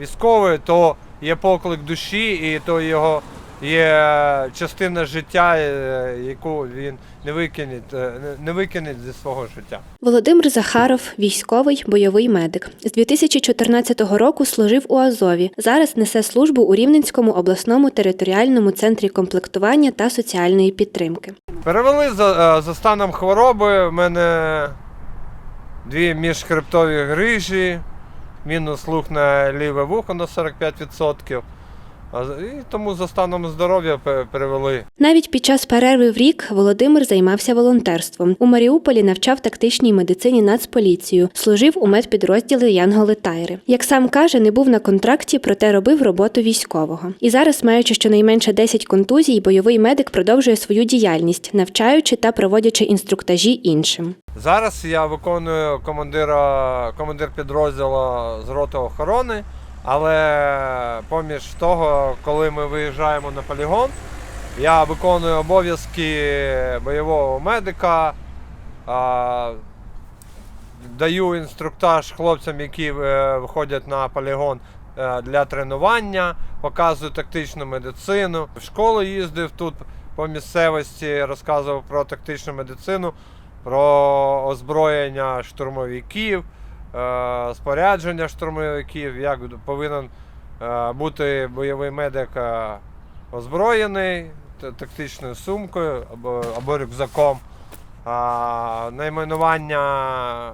військовий, то є поклик душі, і то його є частина життя, е, яку він не викине, е, не- не викине зі свого життя. Володимир Захаров, військовий бойовий медик. З 2014 року служив у Азові. Зараз несе службу у Рівненському обласному територіальному центрі комплектування та соціальної підтримки. Перевели за, е, за станом хвороби. В мене дві міжхребтові грижі, мінус слух на ліве вухо на 45%. І тому за станом здоров'я перевели. Навіть під час перерви в рік Володимир займався волонтерством. У Маріуполі навчав тактичній медицині Нацполіцію, служив у медпідрозділі Янголи Тайри. Як сам каже, не був на контракті, проте робив роботу військового. І зараз, маючи щонайменше 10 контузій, бойовий медик продовжує свою діяльність, навчаючи та проводячи інструктажі іншим. Зараз я виконую командира, командир підрозділу з роти охорони, але поміж того, коли ми виїжджаємо на полігон, я виконую обов'язки бойового медика, а, даю інструктаж хлопцям, які е, виходять на полігон е, для тренування, показую тактичну медицину. В школу їздив тут по місцевості, розказував про тактичну медицину, про озброєння штурмовиків, спорядження штурмовиків, як повинен е, бути бойовий медик е, озброєний тактичною сумкою або, або рюкзаком. Найменування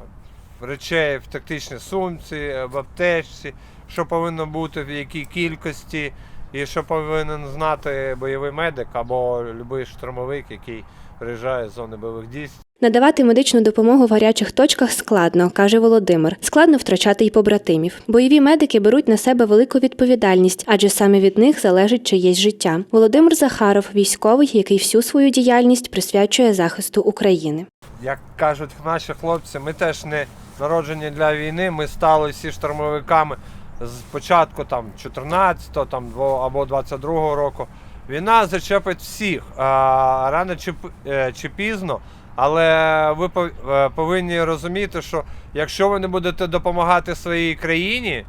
речей в тактичній сумці, в аптечці, що повинно бути в якій кількості, і що повинен знати бойовий медик або будь-який штурмовик, який приїжджає з зони бойових дій. Надавати медичну допомогу в гарячих точках складно, каже Володимир. Складно втрачати й побратимів. Бойові медики беруть на себе велику відповідальність, адже саме від них залежить чиєсь життя. Володимир Захаров, військовий, який всю свою діяльність присвячує захисту України. Як кажуть наші хлопці, ми теж не народжені для війни. Ми стали всі штурмовиками з початку там 14-го там, або 22-го року. Війна зачепить всіх а, рано чи, е, чи пізно. Але ви е, повинні розуміти, що якщо ви не будете допомагати своїй країні,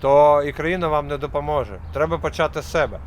то і країна вам не допоможе. Треба почати з себе.